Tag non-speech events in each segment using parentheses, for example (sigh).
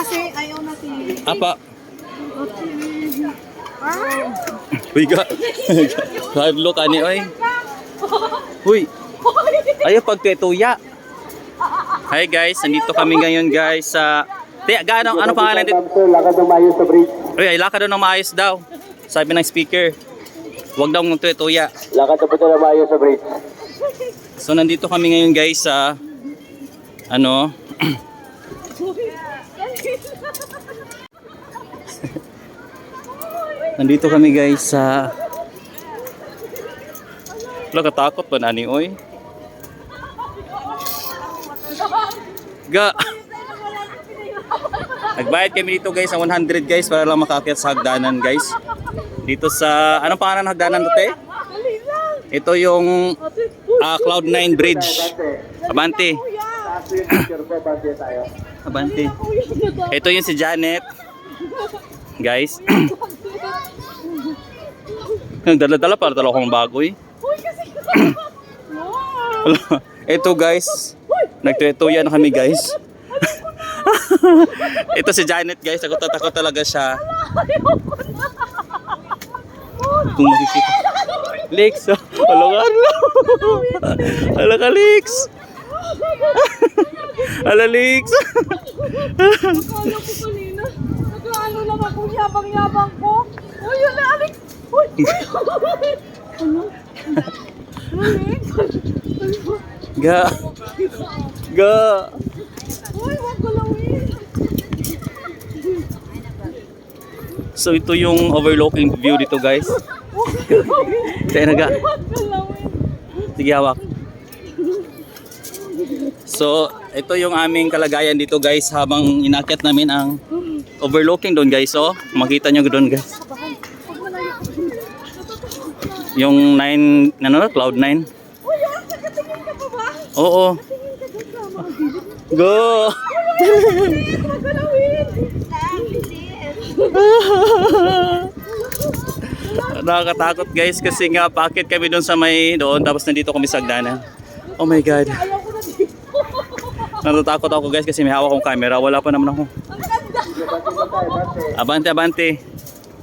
kasi ayaw na si... Apa. Ah! Uy, ga. (laughs) Hadlo ka ni, oy. Uy. Ayaw pagtetuya. Hi guys, nandito kami ngayon guys sa... Te, gaano, ano pangalan dito? Lakad umayo sa bridge. Uy, ay lakad ng maayos daw. Sabi ng speaker. Huwag daw magtuya. Lakad na po na umayo sa bridge. So nandito kami ngayon guys sa ano (clears throat) Nandito kami guys sa Wala katakot ba nani oy? Ga Nagbayad kami dito guys ng 100 guys para lang makaakyat sa hagdanan guys. Dito sa anong pangalan ng hagdanan to te? Ito yung ah, Cloud9 Bridge. Abante. Abante. Ito yung si Janet. Guys. (clears throat) Dala-dala para talo akong bago eh. Wala. Ito guys. Nagtutuya na kami guys. Ito si Janet guys. Takot takot talaga siya. Kung makikita. Lex. oh. Wala ka. Wala ka Lex. Ala Lex. Akala ko kanina. Nag-ano lang ako, yabang-yabang ko. Uy, yun na, Alex! Uy! Ano? Ga. Ga. Uy, wag galawin! So ito yung overlooking view dito guys. (laughs) Wag galawin! Tayo na ga. Wag galawin! Sige hawak. So ito yung aming kalagayan dito guys habang inakyat namin ang overlooking doon guys. Oh, makita nyo doon guys. Yung 9, ano, cloud 9. Uy, ah, nakatingin ka pa ba? Oo. Tingin ka doon sa mga gilid. Go! Nakakatakot guys kasi nga paakit kami doon sa may doon tapos nandito kami sa hagdanan. Oh my god. Natatakot ako guys kasi may hawak akong camera. Wala pa naman ako. Abante, abante.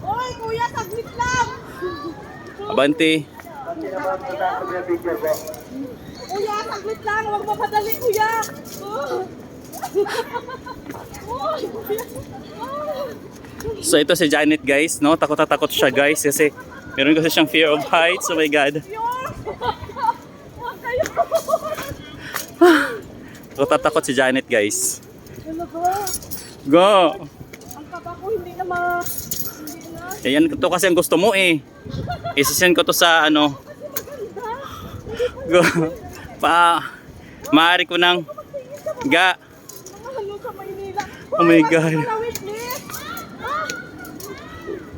Uy, kuya, saglit lang! Abante. Bante na po ang taas ng picture po. Kuya, saglit lang! Huwag mapadali, kuya! Uy, kuya! So ito si Janet guys, no? Takot na takot siya guys kasi meron kasi siyang fear of heights. Oh my god. Takot na takot si Janet guys. Ano? Go! Ang kaba ko hindi na ma... Hindi na. Yan to kasi ang gusto mo eh. Isisend ko to sa ano. Pa. Maaari ko nang ga. Oh my god.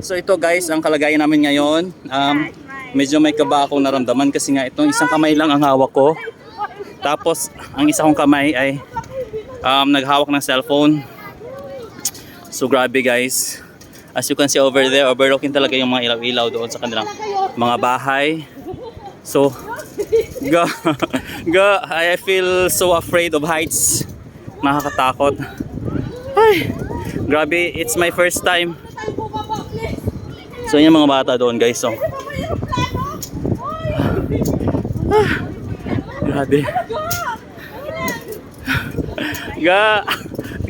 So ito guys, ang kalagayan namin ngayon. Um, medyo may kaba akong naramdaman kasi nga itong isang kamay lang ang hawak ko. Tapos ang isa kong kamay ay um, naghawak ng cellphone. So grabe guys. As you can see over there, overlooking talaga yung mga ilaw-ilaw doon sa kanilang mga bahay. So, ga, (laughs) ga, I feel so afraid of heights. Nakakatakot. Ay, grabe, it's my first time. So yung mga bata doon guys, so plano? Uy! grabe. Ga,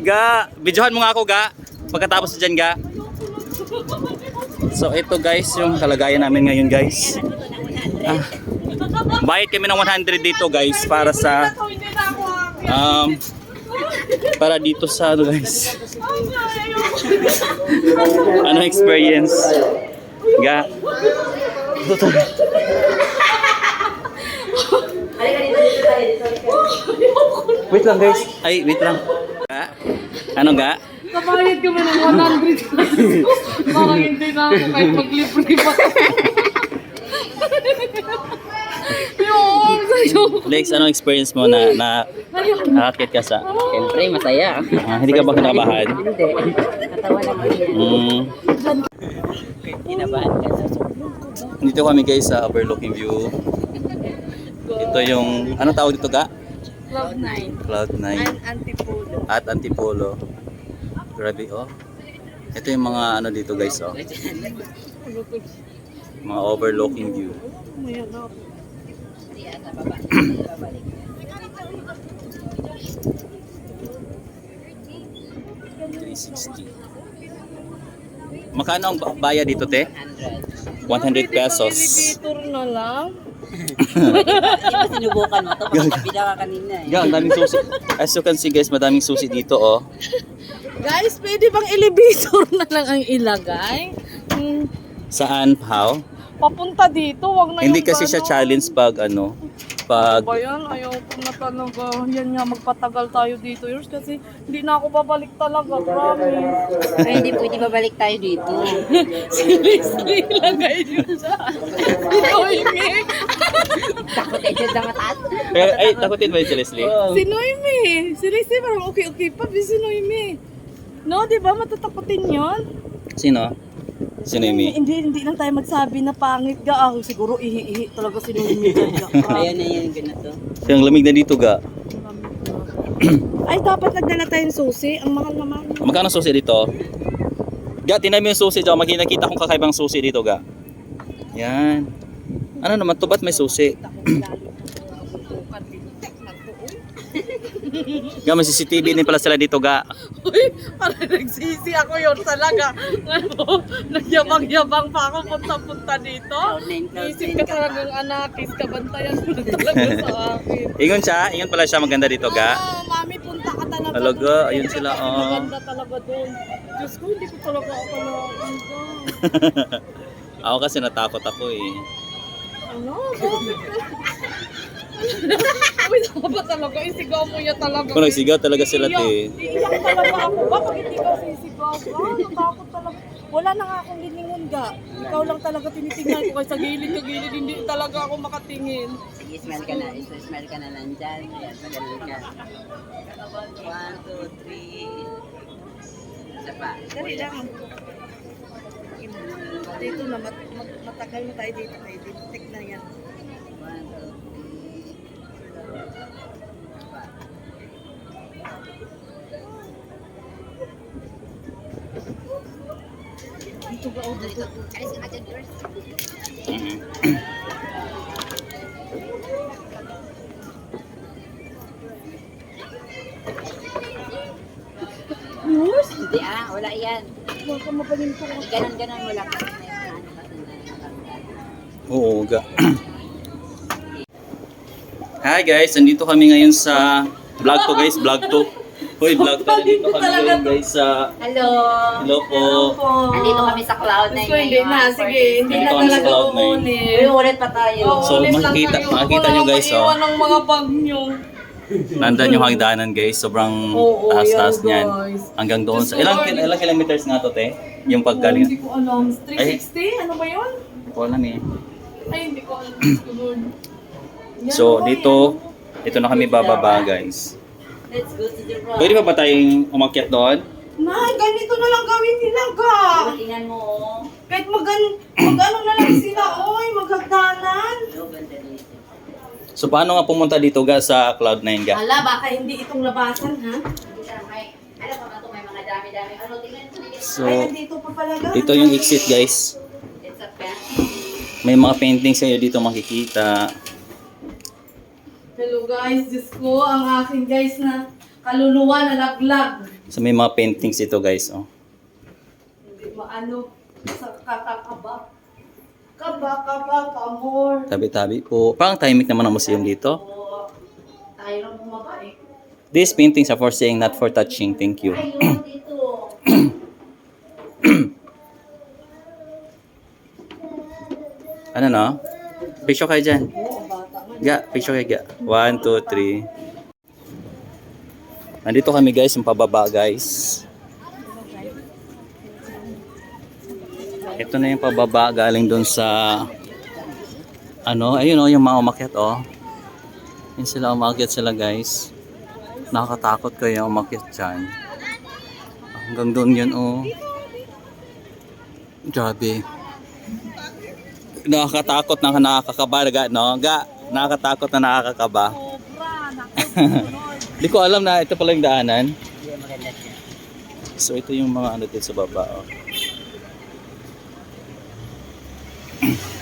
ga, videohan mo nga ako ga. Pagkatapos dyan ga. So ito guys, yung kalagayan namin ngayon guys. Ah, bayad kami ng 100 dito guys para sa um para dito sa ano guys. Ano experience? Ga. Wait lang guys. Ay, wait lang. Ga? Ano ga? Kabayad ka ba ng 100 pesos? Parang hindi na ako kahit maglibre pa. Yung sa'yo. Lex, anong experience mo na na nakakit ka sa Siyempre, masaya. Ah, hindi ka ba kinakabahan? Hindi. Natawa naman yan. Mm, Kinabahan ka sa dito kami guys sa overlooking view. Ito yung, ano tawag dito ga? Cloud 9 Cloud 9 Antipolo. at Antipolo. Grabe oh. Ito yung mga ano dito guys oh. Mga overlooking view. May ano. Hindi ata baba. Hindi babalik. 360. Magkano ang ba- bayad dito te? 100. 100 pesos. Elevator na lang. Hindi ba sinubukan mo? Ito, makapapila ka kanina eh. Yeah, ang daming susi. As you can see guys, madaming susi dito oh. Guys, pwede bang elevator na lang ang ilagay? Hmm, Saan? How? papunta dito, wag na Hindi yung kasi siya challenge pag ano, pag Ba yan? Ayaw ko na talaga. Yan nga, magpatagal tayo dito, yours. Kasi hindi na ako babalik talaga, promise. Pwede, pwede babalik tayo dito. (laughs) Seriously, ilagay nyo siya. Sinoyme. Takot eh, dyan na mataas. Eh, ay, takutin ba yun si Leslie? Sinoyme. Seriously, parang okay-okay pa. Sinoyme. No, di ba? Matatakotin yon. Sino? Sino yung Hindi, hindi, hindi lang tayo magsabi na pangit ka. Ako siguro ihi-ihi talaga sinoyme dyan. Ayun na yun, ganito. Yung lamig na dito ga. Ay, dapat nagdala tayong susi. Ang mahal naman. Magkano susi dito? Ga, tinay mo yung susi dyan. Makikita kong kakaibang susi dito ga. Yan. Ano naman to? Ba't may susi? (clears throat) Ga, may CCTV din pala sila dito ga. Uy, parang nagsisi ako yun talaga. Ano, nagyabang-yabang pa ako punta-punta dito. Isip ka talagang anakis, kabantayan mo na talaga sa akin. (laughs) Ingon siya. Ingon pala siya maganda dito ga. Ah, mami, punta ka talaga. Talaga, ayun sila, oh. Maganda talaga doon. Diyos ko, hindi ko talaga ako doon. (laughs) Ako kasi natakot ako eh. Ano? Bakit? Uy, ba talaga? Isigaw mo niya talaga. Kung nagsigaw talaga sila te. Iiyak talaga ako ba? Pag hindi ka sisigaw ka, natakot talaga. Wala na nga akong liningon ga. Ikaw lang talaga tinitingnan ko. Kasi sa gilid ka gilid, hindi talaga ako makatingin. Sige, smile ka na. Smile ka na lang dyan. Ayan, magaling ka. One, two, three. Isa pa. Dali lang. Dito na, mat mat matagal na tayo dito. Dito, tek na yan. Dito ba? Oh, dito. Alis ka dyan, girls. Yours? Hindi ah, wala yan. Baka mapalim ko. Ganon-ganon mo lang. Oo, ga. Hi guys, nandito kami ngayon sa vlog to guys, vlog to. Hoy, vlog to. Nandito kami ngayon guys sa Hello! Hello po. Andito kami sa Cloud9 Gusto hindi na, sige, hindi na Dito kami sa talaga Cloud Nine. uunin. Uy, ulit pa tayo. So, makikita- makikita Wala nyo, guys, oh. maiwan ng mga bag nyo. Nandan yung hagdanan guys, sobrang Oo, taas-taas yan, niyan. guys. Hanggang doon sa Diyos ko, ilang ilang kilometers nga to, te? Yung Oh, paggaling. hindi ko alam. 360? Ano ba yun? Hindi ko alam eh. Ay, hindi ko alam. (clears throat) Lord. Yan, So, dito. Dito na kami bababa guys. Let's go to the rock. Pwede pa ba tayong umakyat doon? Nay, ganito na lang gawin nila ka. Tingnan mo, oh. Kahit magan, mag-ano na lang sila, oy, maghagdanan. So, paano nga pumunta dito ga sa Cloud9 ga? Ala, baka hindi itong labasan, ha? Alam mo ba ito, may mga dami-dami. Ano, tingnan. So, Ay, nandito pa pala ga. dito yung exit guys. It's a pen. May mga paintings kayo dito makikita. Guys, Diyos ko, ang aking guys na kaluluwa na laglag. So, may mga paintings dito guys. Oh. Hindi maano, sa kakakaba. Kaba, kaba, kamor. Tabi-tabi po. Parang timing naman ang museum dito. Tayo lang bumaba eh. These paintings are for saying, not for touching. Thank you. Ayun, (clears throat) dito. (clears throat) Ano no? Picture kayo dyan. Ga, picture kayo ga. One, two, three. Nandito kami guys, yung pababa guys. Ito na yung pababa galing doon sa ano, ayun oh, yung mga umakyat oh. Yun sila umakyat sila guys. Nakakatakot kayo umakyat dyan. Hanggang doon yun oh. Grabe. Nakakatakot na nakakakaba no? Ga, nakakatakot na nakakakaba. Sobra, (laughs) naku, Lord. Di ko alam na ito pala yung daanan. Hindi. So ito yung mga ano dito sa baba. Oh. (clears throat)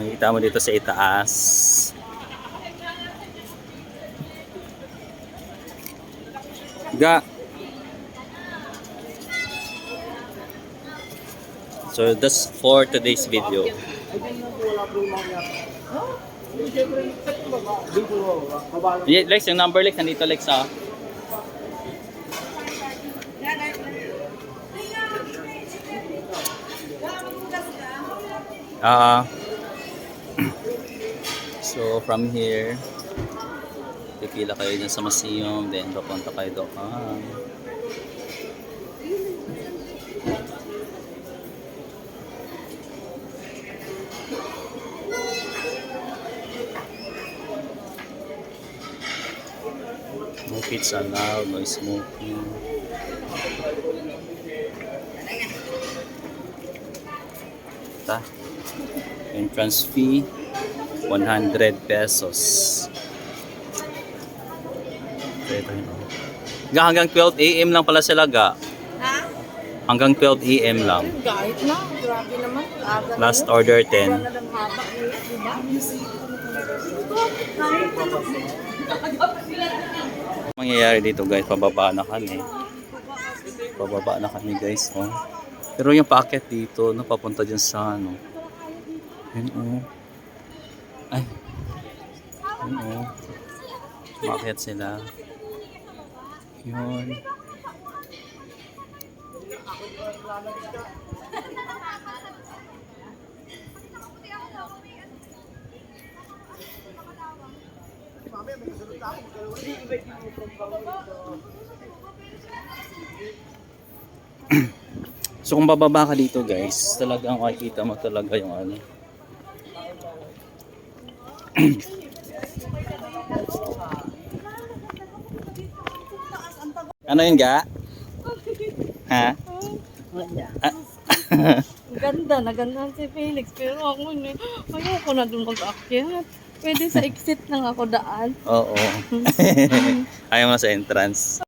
Makikita mo dito sa itaas. Ga. So that's for today's video. Yeah, Lex, yung number Lex, nandito Lex ah. Ah. (clears throat) so from here, pipila kayo dyan sa museum, then papunta kayo doon. No kids allowed, no smoking. Ta. Entrance fee 100 pesos. Yun. Ga, hanggang 12 AM lang pala sila ga. Ha? Hanggang 12 AM lang. Kahit na, grabe naman. Last order 10. Wala na lang haba nila, di ba? Kahit na lang. Mangyayari dito guys, pababa na kami. Pababa na kami guys, oh. Pero yung packet dito, no, papunta dyan sa ano. Yun, oh. Ay. Yun, oh. Packet sila. Yun. So kung bababa ka dito guys, talagang makikita mo talaga yung ano. (clears throat) ano yun ga? Ha? Wala. (laughs) Ganda, nagandahan si Felix. Pero ako, ayoko na dun mag-akyat. Pwede sa exit lang ako daan. Oo. (laughs) (laughs) Ayaw mo sa entrance.